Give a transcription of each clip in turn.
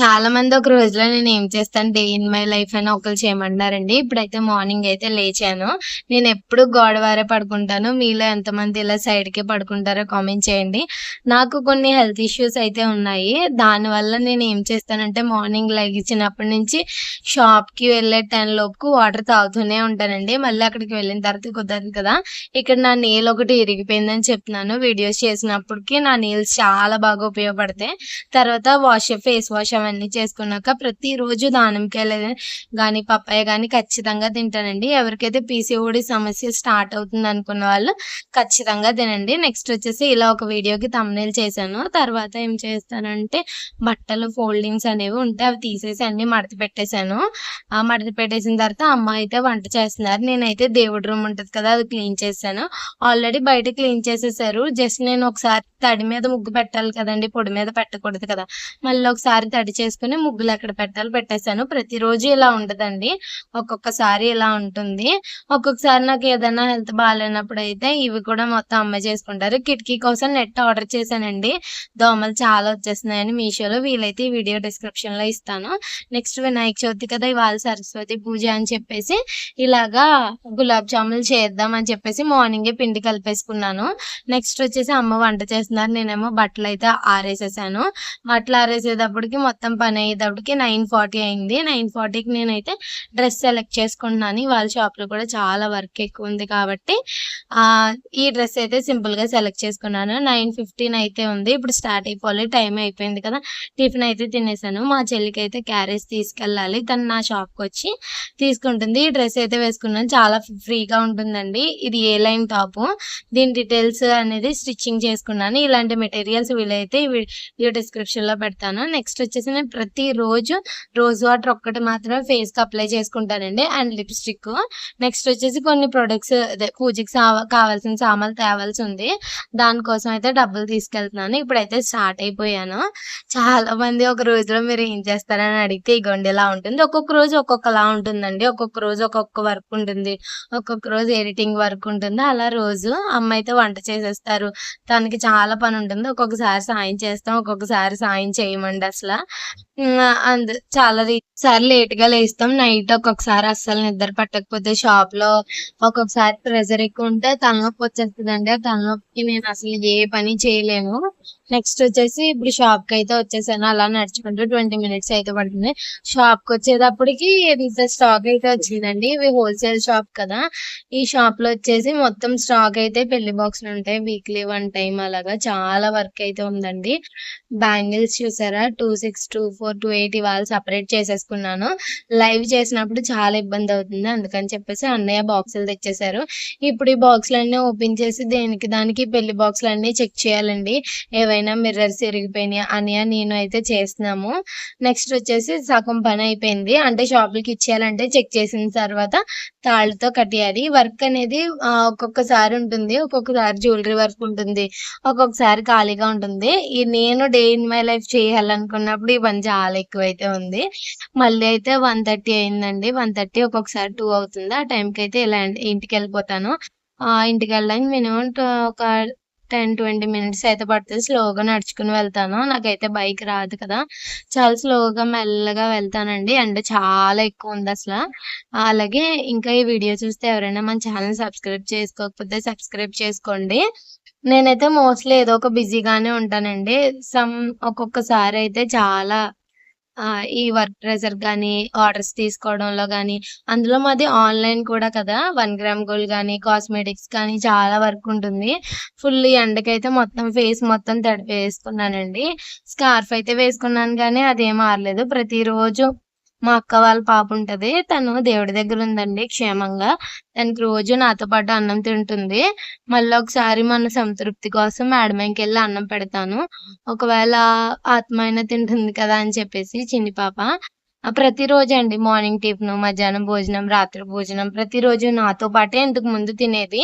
చాలా మంది ఒక రోజులో నేను ఏం చేస్తాను డే ఇన్ మై లైఫ్ అని ఒకరు చేయమంటున్నారండి. ఇప్పుడైతే మార్నింగ్ అయితే లేచాను. నేను ఎప్పుడు గోడవారే పడుకుంటాను. మీలో ఎంతమంది ఇలా సైడ్కే పడుకుంటారో కామెంట్ చేయండి. నాకు కొన్ని హెల్త్ ఇష్యూస్ అయితే ఉన్నాయి. దానివల్ల నేను ఏం చేస్తానంటే మార్నింగ్ లెగిచ్చినప్పటి నుంచి షాప్కి వెళ్ళే టెన్ లోపు వాటర్ తాగుతూనే ఉంటానండి. మళ్ళీ అక్కడికి వెళ్ళిన తర్వాత కుదరదు కదా. ఇక్కడ నా నీళ్ళు ఒకటి ఇరిగిపోయిందని చెప్తున్నాను. వీడియోస్ చేసినప్పటికి నా నీళ్ళు చాలా బాగా ఉపయోగపడతాయి. తర్వాత వాష్ ఫేస్ వాష్ అవన్నీ చేసుకున్నాక ప్రతిరోజు దానిమ్మకాయలు కానీ పప్పాయ కానీ ఖచ్చితంగా తింటానండి. ఎవరికైతే పీసీఓడి సమస్య స్టార్ట్ అవుతుంది అనుకున్న వాళ్ళు ఖచ్చితంగా తినండి. నెక్స్ట్ వచ్చేసి ఇలా ఒక వీడియోకి తమ్నేలు చేశాను. తర్వాత ఏం చేస్తానంటే బట్టలు ఫోల్డింగ్స్ అనేవి ఉంటే అవి తీసేసి అన్ని మడత పెట్టేశాను. ఆ మడత పెట్టేసిన తర్వాత అమ్మ అయితే వంట చేస్తున్నారు. నేనైతే దేవుడి రూమ్ ఉంటుంది కదా అది క్లీన్ చేశాను. ఆల్రెడీ బయట క్లీన్ చేసేసారు. జస్ట్ నేను ఒకసారి తడి మీద ముగ్గు పెట్టాలి కదండి పొడి మీద పెట్టకూడదు కదా. మళ్ళీ ఒకసారి తడి చేసుకుని ముగ్గులు ఎక్కడ పెట్టాలి పెట్టేశాను. ప్రతిరోజు ఇలా ఉండదండి. ఒక్కొక్కసారి ఇలా ఉంటుంది. ఒక్కొక్కసారి నాకు ఏదైనా హెల్త్ బాగాలేనప్పుడు అయితే ఇవి కూడా మొత్తం అమ్మ చేసుకుంటారు. కిటికీ కోసం నెట్ ఆర్డర్ చేశానండి. దోమలు చాలా వచ్చేస్తున్నాయని మీషోలో వీలైతే ఈ వీడియో డిస్క్రిప్షన్లో ఇస్తాను. నెక్స్ట్ వినాయక చవితి కదా ఇవాళ సరస్వతి పూజ అని చెప్పేసి ఇలాగా గులాబ్ జాములు చేద్దాం అని చెప్పేసి మార్నింగే పిండి కలిపేసుకున్నాను. నెక్స్ట్ వచ్చేసి అమ్మ వంట చేస్తున్నారు. నేనేమో బట్టలు అయితే ఆరేసేసాను. బట్టలు ఆరేసేటప్పటికి మొత్తం మొత్తం పని అయ్యేటప్పటికి నైన్ ఫార్టీ అయింది. నైన్ ఫార్టీకి నేనైతే డ్రెస్ సెలెక్ట్ చేసుకుంటున్నాను. వాళ్ళ షాప్లో కూడా చాలా వర్క్ ఎక్కువ ఉంది కాబట్టి ఈ డ్రెస్ అయితే సింపుల్గా సెలెక్ట్ చేసుకున్నాను. నైన్ ఫిఫ్టీన్ అయితే ఉంది. ఇప్పుడు స్టార్ట్ అయిపోవాలి. టైం అయిపోయింది కదా. టిఫిన్ అయితే తినేసాను. మా చెల్లికి అయితే క్యారేజ్ తీసుకెళ్ళాలి. తను నా షాప్కి వచ్చి తీసుకుంటుంది. ఈ డ్రెస్ అయితే వేసుకున్నాను. చాలా ఫ్రీగా ఉంటుందండి. ఇది ఏ లైన్ టాపు? దీని డీటెయిల్స్ అనేది స్టిచ్చింగ్ చేసుకున్నాను. ఇలాంటి మెటీరియల్స్ వీలైతే వీడియో డిస్క్రిప్షన్లో పెడతాను. నెక్స్ట్ వచ్చేసి నేను ప్రతిరోజు రోజ్ వాటర్ ఒక్కటి మాత్రమే ఫేస్కి అప్లై చేసుకుంటానండి. అండ్ లిప్స్టిక్ నెక్స్ట్ వచ్చేసి కొన్ని ప్రొడక్ట్స్ అదే పూజకి సా- కావాల్సిన సామాన్లు తేవాల్సి ఉంది. దానికోసం అయితే డబ్బులు తీసుకెళ్తున్నాను. ఇప్పుడైతే స్టార్ట్ అయిపోయాను. చాలా మంది ఒక రోజులో మీరు ఏం చేస్తారని అడిగితే ఇగోండి ఇలా ఉంటుంది. ఒక్కొక్క రోజు ఒక్కొక్కలా ఉంటుందండి. ఒక్కొక్క రోజు ఒక్కొక్క వర్క్ ఉంటుంది. ఒక్కొక్క రోజు ఎడిటింగ్ వర్క్ ఉంటుంది. అలా రోజు అమ్మ అయితే వంట చేసేస్తారు. తనకి చాలా పని ఉంటుంది. ఒక్కొక్కసారి సాయం చేస్తాం. ఒక్కొక్కసారి సాయం చేయమండి అసలు. అందు చాలా సార్ సారి లేట్గా లేస్తాం. నైట్ ఒక్కొక్కసారి అస్సలు నిద్ర పట్టకపోతే షాప్లో ఒక్కొక్కసారి ప్రెజర్ ఎక్కువ ఉంటే తలనొప్పి వచ్చేస్తుందండి. ఆ తలనొప్పికి నేను అసలు ఏ పని చేయలేను. నెక్స్ట్ వచ్చేసి ఇప్పుడు షాప్కి అయితే వచ్చేసాను. అలా నడుచుకుంటూ ట్వంటీ మినిట్స్ అయితే పడుతుంది. షాప్కి వచ్చేటప్పటికి ఇంత స్టాక్ అయితే వచ్చిందండి. ఇవి హోల్సేల్ షాప్ కదా. ఈ షాప్లో వచ్చేసి మొత్తం స్టాక్ అయితే పెళ్ళి బాక్స్ ఉంటాయి. వీక్లీ వన్ టైం అలాగా చాలా వర్క్ అయితే ఉందండి. బ్యాంగిల్స్ చూసారా? Two six two four two eight ఇవాళ సపరేట్ చేసేసుకున్నాను. లైవ్ చేసినప్పుడు చాలా ఇబ్బంది అవుతుంది. అందుకని చెప్పేసి అన్నయ్య బాక్సులు తెచ్చేసారు ఇప్పుడు ఈ బాక్సులన్నీ ఓపెన్ చేసి దేనికి దానికి పెళ్ళి బాక్సులు అన్ని చెక్ చేయాలండి. ఏవైనా మిర్రర్స్ ఇరిగిపోయినాయి అని నేను అయితే చేస్తున్నాము. నెక్స్ట్ వచ్చేసి సగం పని అయిపోయింది. అంటే షాపులకి ఇచ్చేయాలంటే చెక్ చేసిన తర్వాత తాళ్ళతో కట్టేయాలి. వర్క్ అనేది ఒక్కొక్కసారి ఉంటుంది. ఒక్కొక్కసారి జ్యువెలరీ వర్క్ ఉంటుంది. ఒక్కొక్కసారి ఖాళీగా ఉంటుంది. ఈ నేను డే ఇన్ మై లైఫ్ చేయాలనుకున్నప్పుడు ఈ పని చాలా ఎక్కువ అయితే ఉంది. మళ్ళీ అయితే వన్ థర్టీ అయిందండి. వన్ థర్టీ ఒక్కొక్కసారి టూ అవుతుంది. ఆ టైంకి అయితే ఇలా ఇంటికి వెళ్ళిపోతాను. ఇంటికి వెళ్ళడానికి మినిమం ఒక టెన్ ట్వంటీ మినిట్స్ అయితే పడుతుంది. స్లోగా నడుచుకుని వెళ్తాను. నాకైతే బైక్ రాదు కదా. చాలా స్లోగా మెల్లగా వెళ్తానండి. అండ్ చాలా ఎక్కువ ఉంది అసలు. అలాగే ఇంకా ఈ వీడియో చూస్తే ఎవరైనా మన ఛానల్ సబ్స్క్రైబ్ చేసుకోకపోతే సబ్స్క్రైబ్ చేసుకోండి. నేనైతే మోస్ట్లీ ఏదో ఒక బిజీగానే ఉంటానండి. సమ్ ఒక్కొక్కసారి అయితే చాలా ఈ వర్క్ ప్రెజర్ కానీ ఆర్డర్స్ తీసుకోవడంలో కానీ అందులో మాది ఆన్లైన్ కూడా కదా. వన్ గ్రామ్ గోల్డ్ కానీ కాస్మెటిక్స్ కానీ చాలా వర్క్ ఉంటుంది. ఫుల్ ఎండకైతే మొత్తం ఫేస్ మొత్తం తడిపి వేసుకున్నానండి స్కార్ఫ్ అయితే వేసుకున్నాను కానీ అదేం ఆరలేదు. ప్రతిరోజు మా అక్క వాళ్ళ పాప ఉంటది తను దేవుడి దగ్గర ఉందండి క్షేమంగా తనకి రోజు నాతో పాటు అన్నం తింటుంది మళ్ళీ ఒకసారి మన సంతృప్తి కోసం మేడమకి వెళ్ళి అన్నం పెడతాను ఒకవేళ ఆత్మ అయినా తింటుంది కదా అని చెప్పేసి చిన్ని పాప ప్రతిరోజు అండి మార్నింగ్ టిఫిన్ మధ్యాహ్నం భోజనం రాత్రి భోజనం ప్రతిరోజు నాతో పాటే ఇంతకు ముందు తినేది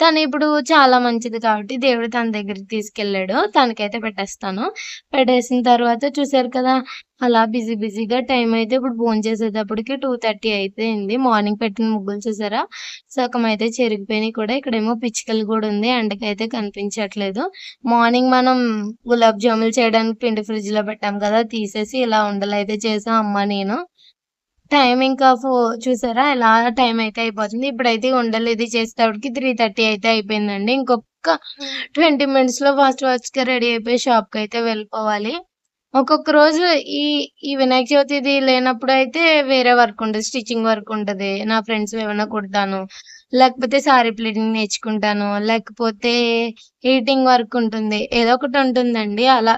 తను ఇప్పుడు చాలా మంచిది కాబట్టి దేవుడు తన దగ్గరికి తీసుకెళ్ళాడు. తనకైతే పెట్టేస్తాను. పెట్టేసిన తర్వాత చూసారు కదా! అలా బిజీ బిజీగా టైం అయితే ఇప్పుడు భోంచేసేటప్పటికి 2:30 అయిపోయింది. మార్నింగ్ పెట్టిన ముగ్గులు చూసారా? సగం అయితే చెరిగిపోయినాయి కూడా. ఇక్కడేమో పిచ్చుకలు కూడా ఉంది. ఎండకైతే కనిపించట్లేదు. మార్నింగ్ మనం గులాబ్ జాములు చేయడానికి పిండి ఫ్రిడ్జ్‌లో పెట్టాం కదా! తీసేసి ఇలా ఉండలైతే చేసాం అమ్మ, నేను. టైం ఇంకా ఫో చూసారా? ఇలా టైం అయితే అయిపోతుంది. ఇప్పుడైతే ఉండలు ఇది చేసేటప్పటికి 3:30 అయితే అయిపోయిందండి. ఇంకొక 20 మినిట్స్‌లో ఫాస్ట్ ఫాస్ట్‌గా రెడీ అయిపోయి షాప్‌కైతే వెళ్ళిపోవాలి. ఒక్కొక్క రోజు ఈ ఈ వినాయక చవితిది అయితే వేరే వర్క్ ఉంటుంది స్టిచ్చింగ్ వర్క్ ఉంటుంది నా ఫ్రెండ్స్ ఏమైనా కుడతాను. లేకపోతే సారీ ప్లేటింగ్ నేర్చుకుంటాను. లేకపోతే ఎడిటింగ్ వర్క్ ఉంటుంది. ఏదో ఒకటి ఉంటుందండి. అలా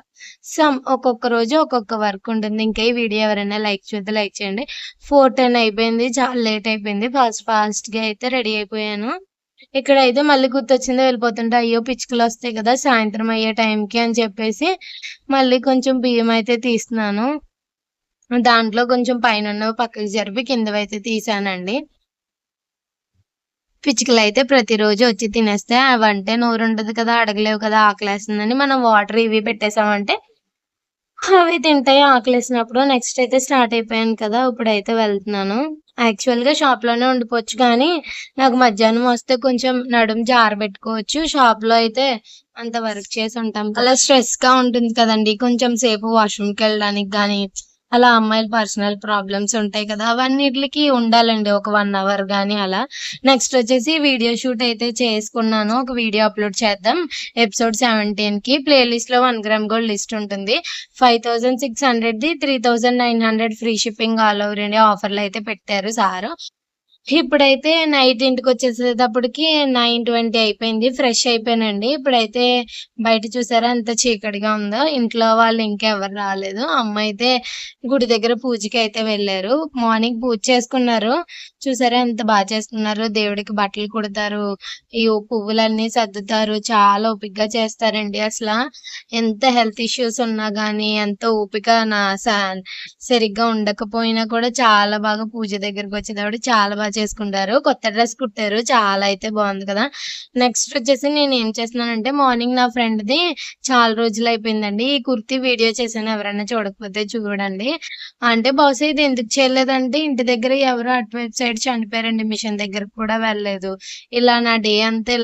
సమ్ ఒక్కొక్క రోజు ఒక్కొక్క వర్క్ ఉంటుంది. ఇంకా ఈ వీడియో ఎవరైనా లైక్ చూస్తే లైక్ చేయండి. 4:10 అయిపోయింది. చాలా లేట్ అయిపోయింది. ఫాస్ట్ ఫాస్ట్‌గా అయితే రెడీ అయిపోయాను. ఇక్కడైతే మళ్ళీ గుర్తొచ్చిందో వెళ్ళిపోతుంటే అయ్యో! పిచ్చుకలు వస్తాయి కదా! సాయంత్రం అయ్యే టైంకి అని చెప్పేసి మళ్ళీ కొంచెం బియ్యం అయితే తీస్తున్నాను. దాంట్లో కొంచెం పైనున్నవి పక్కకి జరిపి కిందవైతే తీసానండి. పిచ్చుకలు అయితే ప్రతిరోజు వచ్చి తినేస్తే అవంటే నోరు ఉండదు కదా! అడగలేవు కదా! ఆకలేస్తుందని మనం వాటర్ ఇవి పెట్టేసామంటే అవి తింటాయి ఆకలేసినప్పుడు. నెక్స్ట్ అయితే స్టార్ట్ అయిపోయాను కదా! ఇప్పుడైతే వెళ్తున్నాను. యాక్చువల్‌గా షాప్‌లోనే ఉండిపోవచ్చు కానీ, నాకు మధ్యాహ్నం వస్తే కొంచెం నడుము జారబెట్టుకోవచ్చు. షాప్‌లో అయితే అంత వర్క్ చేసి ఉంటాం. అలా స్ట్రెస్‌గా ఉంటుంది కదండి కొంచెం సేపు వాష్‌రూమ్‌కెళ్ళడానికి కానీ అలా అమ్మాయిల పర్సనల్ ప్రాబ్లమ్స్ ఉంటాయి కదా! అవన్నిటికి ఉండాలండి ఒక వన్ అవర్ కానీ అలా. నెక్స్ట్ వచ్చేసి వీడియో షూట్ అయితే చేసుకున్నాను. ఒక వీడియో అప్‌లోడ్ చేద్దాం. ఎపిసోడ్ 17కి ప్లే లిస్ట్‌లో 1 గ్రామ్ గోల్డ్ లిస్ట్ ఉంటుంది. 5600ది 3900 free shipping all over India ఆఫర్లు అయితే పెట్టారు సారు. ఇప్పుడైతే నైట్ ఇంటికి వచ్చేసేటప్పటికి నైన్ ట్వంటీ అయిపోయింది. ఫ్రెష్ అయిపోయానండి. ఇప్పుడైతే బయట చూసారా ఎంత చీకటిగా ఉందో. ఇంట్లో వాళ్ళు ఇంకా ఎవరు రాలేదు. అమ్మ అయితే గుడి దగ్గర పూజకి అయితే వెళ్ళారు మార్నింగ్ పూజ చేసుకున్నారు. చూసారా ఎంత బాగా చేసుకున్నారు దేవుడికి బట్టలు కుడతారు. ఈ పువ్వులన్నీ సర్దుతారు. చాలా ఓపికగా చేస్తారండి అసలు ఎంత హెల్త్ ఇష్యూస్ ఉన్నా కానీ ఎంత ఓపిక నా సరిగ్గా ఉండకపోయినా కూడా చాలా బాగా పూజ దగ్గరకొచ్చేటప్పుడు చాలా బాగా చేసుకుంటారు. కొత్త డ్రెస్ కుట్టారు. చాలా అయితే బాగుంది కదా! నెక్స్ట్ వచ్చేసి నేను ఏం చేస్తున్నానంటే మార్నింగ్ నా ఫ్రెండ్‌ది చాలా రోజులయిపోయిందండి. ఈ కుర్తీ వీడియో చేశాను. ఎవరైనా చూడకపోతే చూడండి. అంటే బహుశా ఇది ఎందుకు చేయలేదంటే ఇంటి దగ్గర ఎవరు అటువైపు సైడ్ చనిపోయారండి. మిషన్ దగ్గర కూడా వెళ్ళలేదు. ఇలా నా డే అంతా